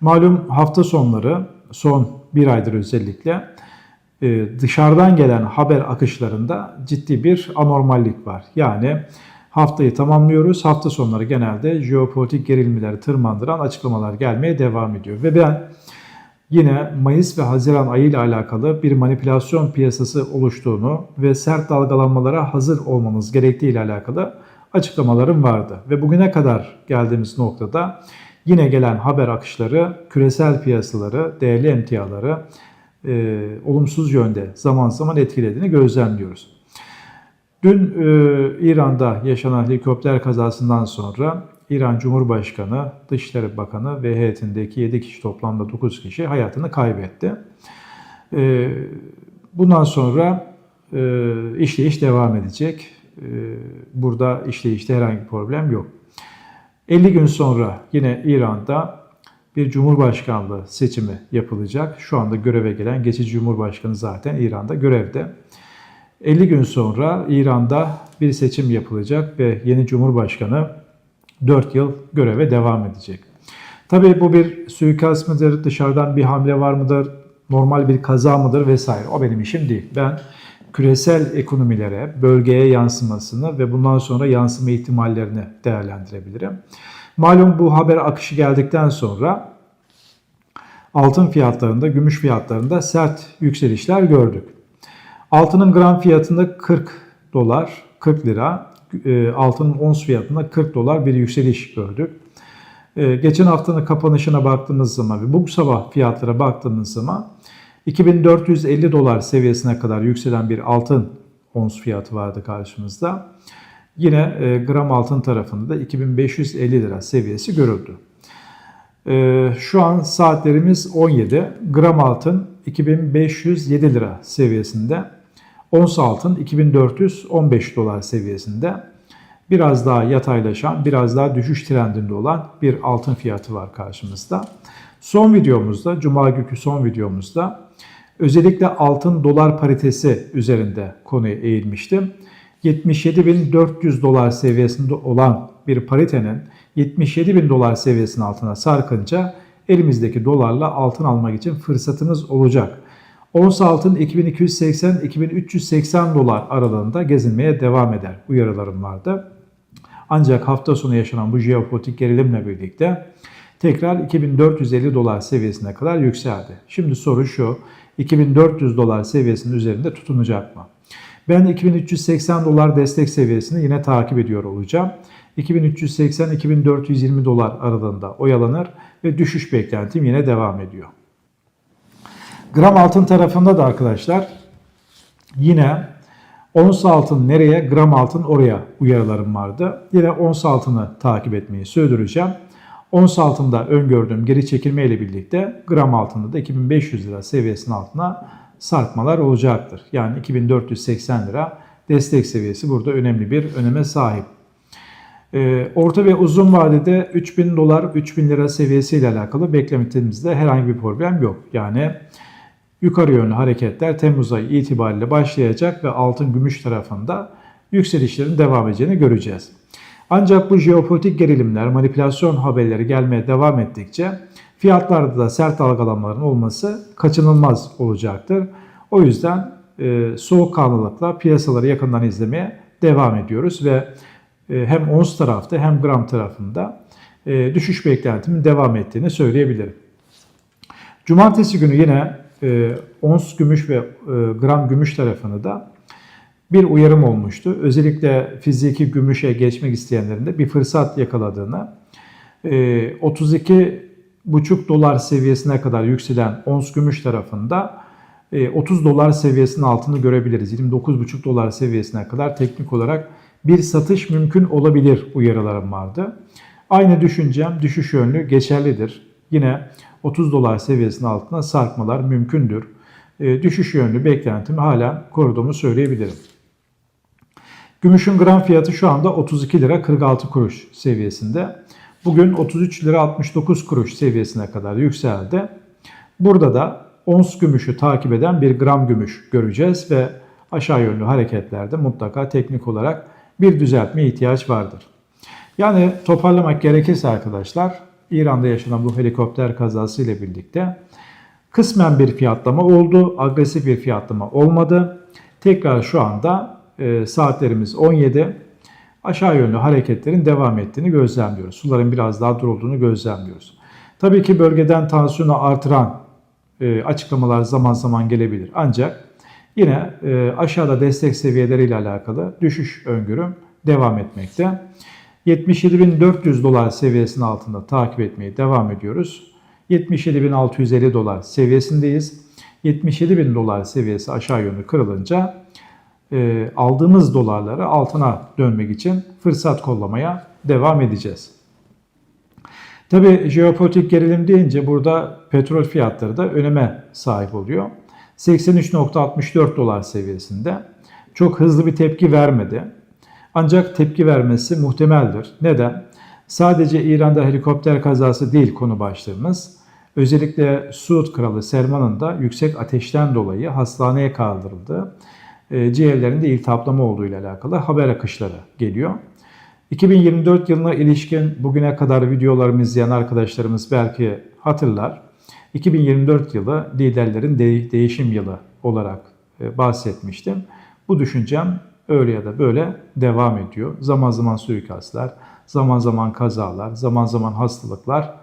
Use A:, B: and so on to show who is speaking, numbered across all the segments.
A: Malum hafta sonları son bir aydır özellikle e, dışarıdan gelen haber akışlarında ciddi bir anormallik var. Yani haftayı tamamlıyoruz. Hafta sonları genelde jeopolitik gerilmeleri tırmandıran açıklamalar gelmeye devam ediyor. Ve ben yine Mayıs ve Haziran ayı ile alakalı bir manipülasyon piyasası oluştuğunu ve sert dalgalanmalara hazır olmamız gerektiği ile alakalı açıklamalarım vardı. Ve bugüne kadar geldiğimiz noktada yine gelen haber akışları küresel piyasaları, değerli emtiaları e, olumsuz yönde zaman zaman etkilediğini gözlemliyoruz. Dün e, İran'da yaşanan helikopter kazasından sonra İran Cumhurbaşkanı, Dışişleri Bakanı ve heyetindeki 7 kişi toplamda 9 kişi hayatını kaybetti. E, bundan sonra e, işleyiş devam edecek. E, burada işleyişte herhangi bir problem yok. 50 gün sonra yine İran'da bir cumhurbaşkanlığı seçimi yapılacak. Şu anda göreve gelen geçici cumhurbaşkanı zaten İran'da görevde. 50 gün sonra İran'da bir seçim yapılacak ve yeni cumhurbaşkanı 4 yıl göreve devam edecek. Tabii bu bir suikast mıdır, dışarıdan bir hamle var mıdır, normal bir kaza mıdır vesaire. O benim işim değil. Ben küresel ekonomilere, bölgeye yansımasını ve bundan sonra yansıma ihtimallerini değerlendirebilirim. Malum bu haber akışı geldikten sonra altın fiyatlarında, gümüş fiyatlarında sert yükselişler gördük. Altının gram fiyatında 40 dolar, 40 lira, e, altının ons fiyatında 40 dolar bir yükseliş gördük. E, geçen haftanın kapanışına baktığımız zaman ve bu sabah fiyatlara baktığımız zaman 2450 dolar seviyesine kadar yükselen bir altın ons fiyatı vardı karşımızda. Yine e, gram altın tarafında da 2550 lira seviyesi görüldü. E, şu an saatlerimiz 17. Gram altın 2507 lira seviyesinde. Ons altın 2415 dolar seviyesinde. Biraz daha yataylaşan, biraz daha düşüş trendinde olan bir altın fiyatı var karşımızda. Son videomuzda, Cuma günkü son videomuzda özellikle altın dolar paritesi üzerinde konuya eğilmiştim. 77.400 dolar seviyesinde olan bir paritenin 77.000 dolar seviyesinin altına sarkınca elimizdeki dolarla altın almak için fırsatımız olacak. Ons altın 2280-2380 dolar aralığında gezinmeye devam eder uyarılarım vardı. Ancak hafta sonu yaşanan bu jeopolitik gerilimle birlikte tekrar 2450 dolar seviyesine kadar yükseldi. Şimdi soru şu, 2400 dolar seviyesinin üzerinde tutunacak mı? Ben 2380 dolar destek seviyesini yine takip ediyor olacağım. 2380-2420 dolar aralığında oyalanır ve düşüş beklentim yine devam ediyor. Gram altın tarafında da arkadaşlar yine ons altın nereye, gram altın oraya uyarılarım vardı. Yine ons altını takip etmeyi sürdüreceğim. Ons altında öngördüğüm geri çekilme ile birlikte gram altında da 2500 lira seviyesinin altına sarkmalar olacaktır. Yani 2480 lira destek seviyesi burada önemli bir öneme sahip. Ee, orta ve uzun vadede 3000 dolar 3000 lira seviyesiyle alakalı beklentimizde herhangi bir problem yok. Yani yukarı yönlü hareketler Temmuz ayı itibariyle başlayacak ve altın gümüş tarafında yükselişlerin devam edeceğini göreceğiz. Ancak bu jeopolitik gerilimler, manipülasyon haberleri gelmeye devam ettikçe fiyatlarda da sert dalgalanmaların olması kaçınılmaz olacaktır. O yüzden e, soğukkanlılıkla piyasaları yakından izlemeye devam ediyoruz ve e, hem ons tarafta hem gram tarafında e, düşüş beklentimin devam ettiğini söyleyebilirim. Cumartesi günü yine e, ons gümüş ve e, gram gümüş tarafını da bir uyarım olmuştu. Özellikle fiziki gümüşe geçmek isteyenlerin de bir fırsat yakaladığını, e, 32,5 dolar seviyesine kadar yükselen ons gümüş tarafında 30 e, dolar seviyesinin altını görebiliriz. 29,5 dolar seviyesine kadar teknik olarak bir satış mümkün olabilir uyarılarım vardı. Aynı düşüncem düşüş yönlü geçerlidir. Yine 30 dolar seviyesinin altına sarkmalar mümkündür. E, düşüş yönlü beklentimi hala koruduğumu söyleyebilirim. Gümüşün gram fiyatı şu anda 32 lira 46 kuruş seviyesinde. Bugün 33 lira 69 kuruş seviyesine kadar yükseldi. Burada da ons gümüşü takip eden bir gram gümüş göreceğiz ve aşağı yönlü hareketlerde mutlaka teknik olarak bir düzeltme ihtiyaç vardır. Yani toparlamak gerekirse arkadaşlar İran'da yaşanan bu helikopter kazası ile birlikte kısmen bir fiyatlama oldu. Agresif bir fiyatlama olmadı. Tekrar şu anda e, saatlerimiz 17. Aşağı yönlü hareketlerin devam ettiğini gözlemliyoruz. Suların biraz daha durulduğunu gözlemliyoruz. Tabii ki bölgeden tansiyonu artıran e, açıklamalar zaman zaman gelebilir. Ancak yine e, aşağıda destek seviyeleriyle alakalı düşüş öngörüm devam etmekte. 77.400 dolar seviyesinin altında takip etmeye devam ediyoruz. 77.650 dolar seviyesindeyiz. 77.000 dolar seviyesi aşağı yönlü kırılınca e, aldığımız dolarları altına dönmek için fırsat kollamaya devam edeceğiz. Tabi jeopolitik gerilim deyince burada petrol fiyatları da öneme sahip oluyor. 83.64 dolar seviyesinde çok hızlı bir tepki vermedi. Ancak tepki vermesi muhtemeldir. Neden? Sadece İran'da helikopter kazası değil konu başlığımız. Özellikle Suud Kralı Selman'ın da yüksek ateşten dolayı hastaneye kaldırıldığı, ciğerlerinde iltihaplama olduğu ile alakalı haber akışları geliyor. 2024 yılına ilişkin bugüne kadar videolarımı izleyen arkadaşlarımız belki hatırlar. 2024 yılı liderlerin de- değişim yılı olarak e, bahsetmiştim. Bu düşüncem öyle ya da böyle devam ediyor. Zaman zaman suikastlar, zaman zaman kazalar, zaman zaman hastalıklar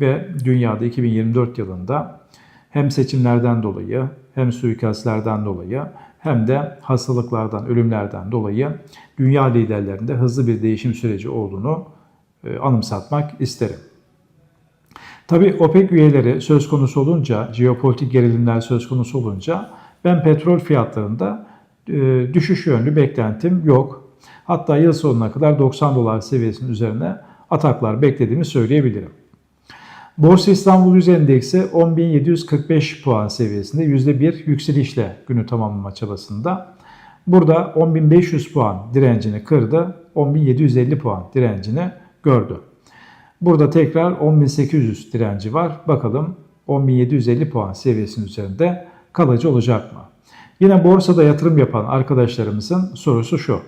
A: ve dünyada 2024 yılında hem seçimlerden dolayı hem suikastlerden dolayı hem de hastalıklardan, ölümlerden dolayı dünya liderlerinde hızlı bir değişim süreci olduğunu e, anımsatmak isterim. Tabi OPEC üyeleri söz konusu olunca, jeopolitik gerilimler söz konusu olunca ben petrol fiyatlarında e, düşüş yönlü beklentim yok. Hatta yıl sonuna kadar 90 dolar seviyesinin üzerine ataklar beklediğimi söyleyebilirim. Borsa İstanbul Yüz Endeksi 10.745 puan seviyesinde %1 yükselişle günü tamamlama çabasında. Burada 10.500 puan direncini kırdı, 10.750 puan direncini gördü. Burada tekrar 10.800 direnci var. Bakalım 10.750 puan seviyesinin üzerinde kalıcı olacak mı? Yine borsada yatırım yapan arkadaşlarımızın sorusu şu.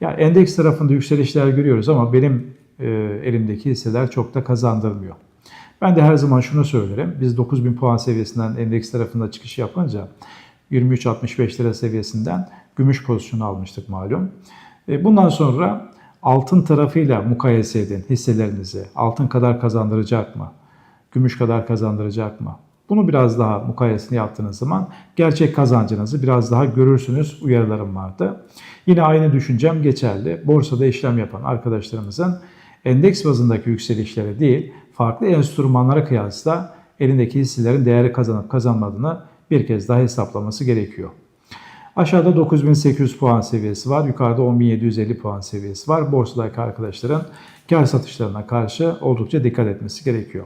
A: Ya endeks tarafında yükselişler görüyoruz ama benim e, elimdeki hisseler çok da kazandırmıyor. Ben de her zaman şunu söylerim. Biz 9000 puan seviyesinden endeks tarafında çıkış yapınca 23.65 lira seviyesinden gümüş pozisyonu almıştık malum. E, Bundan sonra altın tarafıyla mukayese edin hisselerinizi. Altın kadar kazandıracak mı? Gümüş kadar kazandıracak mı? Bunu biraz daha mukayesini yaptığınız zaman gerçek kazancınızı biraz daha görürsünüz uyarılarım vardı. Yine aynı düşüncem geçerli. Borsada işlem yapan arkadaşlarımızın endeks bazındaki yükselişlere değil, farklı enstrümanlara kıyasla elindeki hisselerin değeri kazanıp kazanmadığını bir kez daha hesaplaması gerekiyor. Aşağıda 9800 puan seviyesi var. Yukarıda 10750 puan seviyesi var. Borsadaki arkadaşların kar satışlarına karşı oldukça dikkat etmesi gerekiyor.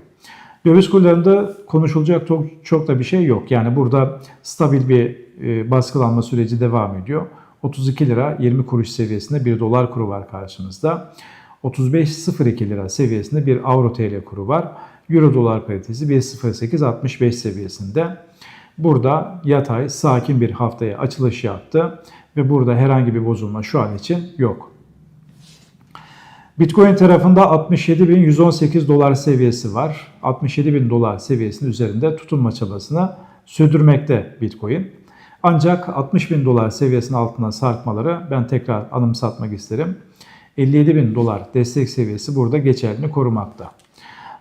A: Döviz kurlarında konuşulacak çok, çok da bir şey yok. Yani burada stabil bir e, baskılanma süreci devam ediyor. 32 lira 20 kuruş seviyesinde bir dolar kuru var karşımızda. 35.02 lira seviyesinde bir avro TL kuru var. Euro dolar paritesi 1.0865 seviyesinde. Burada yatay sakin bir haftaya açılış yaptı ve burada herhangi bir bozulma şu an için yok. Bitcoin tarafında 67.118 dolar seviyesi var. 67.000 dolar seviyesinin üzerinde tutunma çabasını sürdürmekte Bitcoin. Ancak 60.000 dolar seviyesinin altına sarkmaları ben tekrar anımsatmak isterim. 57.000 dolar destek seviyesi burada geçerliliğini korumakta.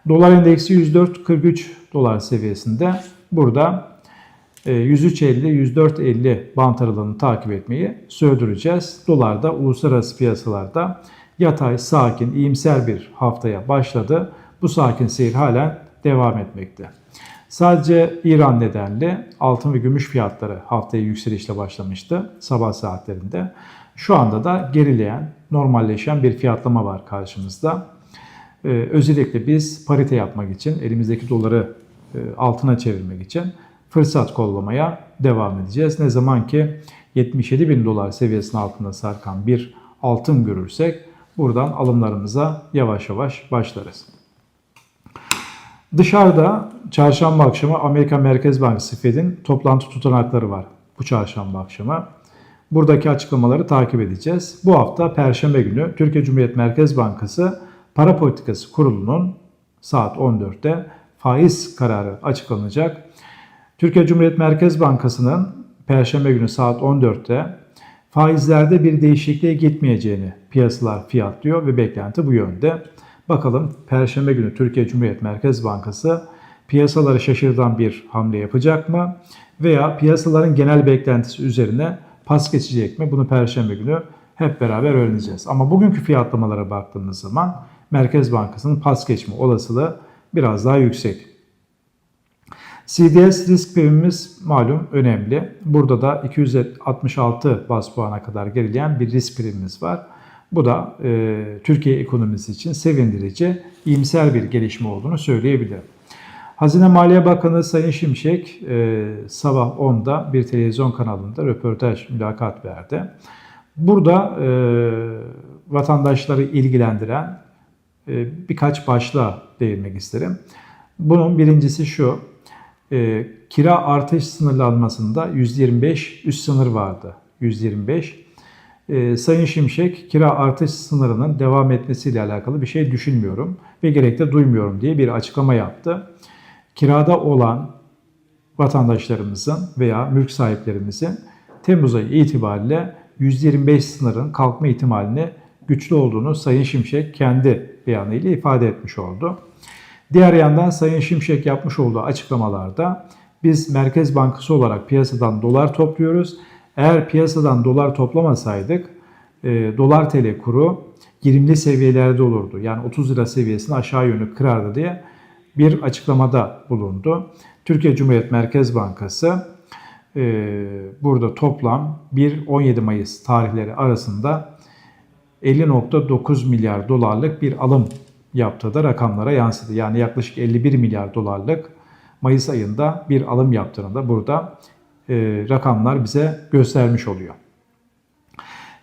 A: Dolar endeksi 104.43 dolar seviyesinde. Burada 103.50-104.50 bant aralığını takip etmeyi sürdüreceğiz. Dolarda uluslararası piyasalarda yatay, sakin, iyimser bir haftaya başladı. Bu sakin seyir halen devam etmekte. Sadece İran nedenli altın ve gümüş fiyatları haftaya yükselişle başlamıştı sabah saatlerinde. Şu anda da gerileyen, normalleşen bir fiyatlama var karşımızda. Ee, özellikle biz parite yapmak için, elimizdeki doları e, altına çevirmek için fırsat kollamaya devam edeceğiz. Ne zaman ki 77 bin dolar seviyesinin altında sarkan bir altın görürsek buradan alımlarımıza yavaş yavaş başlarız. Dışarıda çarşamba akşamı Amerika Merkez Bankası Fed'in toplantı tutanakları var bu çarşamba akşamı. Buradaki açıklamaları takip edeceğiz. Bu hafta Perşembe günü Türkiye Cumhuriyet Merkez Bankası Para Politikası Kurulu'nun saat 14'te faiz kararı açıklanacak. Türkiye Cumhuriyet Merkez Bankası'nın Perşembe günü saat 14'te faizlerde bir değişikliğe gitmeyeceğini piyasalar fiyatlıyor ve beklenti bu yönde. Bakalım Perşembe günü Türkiye Cumhuriyet Merkez Bankası piyasaları şaşırtan bir hamle yapacak mı? Veya piyasaların genel beklentisi üzerine pas geçecek mi? Bunu Perşembe günü hep beraber öğreneceğiz. Ama bugünkü fiyatlamalara baktığımız zaman Merkez Bankası'nın pas geçme olasılığı biraz daha yüksek. CDS risk primimiz malum önemli. Burada da 266 bas puana kadar gerileyen bir risk primimiz var. Bu da e, Türkiye ekonomisi için sevindirici, iyimser bir gelişme olduğunu söyleyebilirim. Hazine Maliye Bakanı Sayın Şimşek e, sabah 10'da bir televizyon kanalında röportaj mülakat verdi. Burada e, vatandaşları ilgilendiren e, birkaç başlığa değinmek isterim. Bunun birincisi şu, e, kira artış sınırlanmasında 125 üst sınır vardı. 125. E, Sayın Şimşek kira artış sınırının devam etmesiyle alakalı bir şey düşünmüyorum ve gerek de duymuyorum diye bir açıklama yaptı. Kirada olan vatandaşlarımızın veya mülk sahiplerimizin Temmuz ayı itibariyle 125 sınırın kalkma ihtimalini güçlü olduğunu Sayın Şimşek kendi beyanıyla ifade etmiş oldu. Diğer yandan Sayın Şimşek yapmış olduğu açıklamalarda biz Merkez Bankası olarak piyasadan dolar topluyoruz. Eğer piyasadan dolar toplamasaydık e, dolar TL kuru 20'li seviyelerde olurdu. Yani 30 lira seviyesini aşağı yönlü kırardı diye bir açıklamada bulundu. Türkiye Cumhuriyet Merkez Bankası e, burada toplam 1-17 Mayıs tarihleri arasında 50.9 milyar dolarlık bir alım yaptığı da rakamlara yansıdı. Yani yaklaşık 51 milyar dolarlık Mayıs ayında bir alım yaptığını da burada e, rakamlar bize göstermiş oluyor.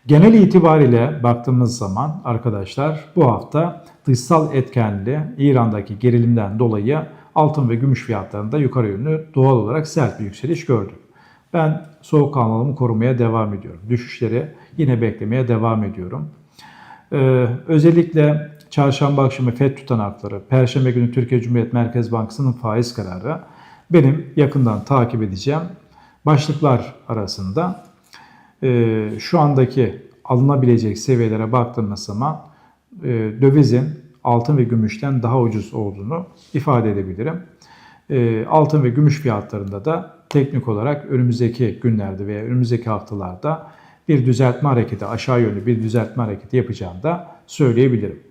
A: Genel itibariyle baktığımız zaman arkadaşlar bu hafta dışsal etkenli İran'daki gerilimden dolayı altın ve gümüş fiyatlarında yukarı yönlü doğal olarak sert bir yükseliş gördük. Ben soğukkanlılığımı korumaya devam ediyorum. Düşüşleri yine beklemeye devam ediyorum. Ee, özellikle çarşamba akşamı FED tutanakları, perşembe günü Türkiye Cumhuriyet Merkez Bankası'nın faiz kararı benim yakından takip edeceğim başlıklar arasında e, şu andaki alınabilecek seviyelere baktığımız zaman e, dövizin altın ve gümüşten daha ucuz olduğunu ifade edebilirim. E, altın ve gümüş fiyatlarında da teknik olarak önümüzdeki günlerde veya önümüzdeki haftalarda bir düzeltme hareketi, aşağı yönlü bir düzeltme hareketi yapacağını da söyleyebilirim.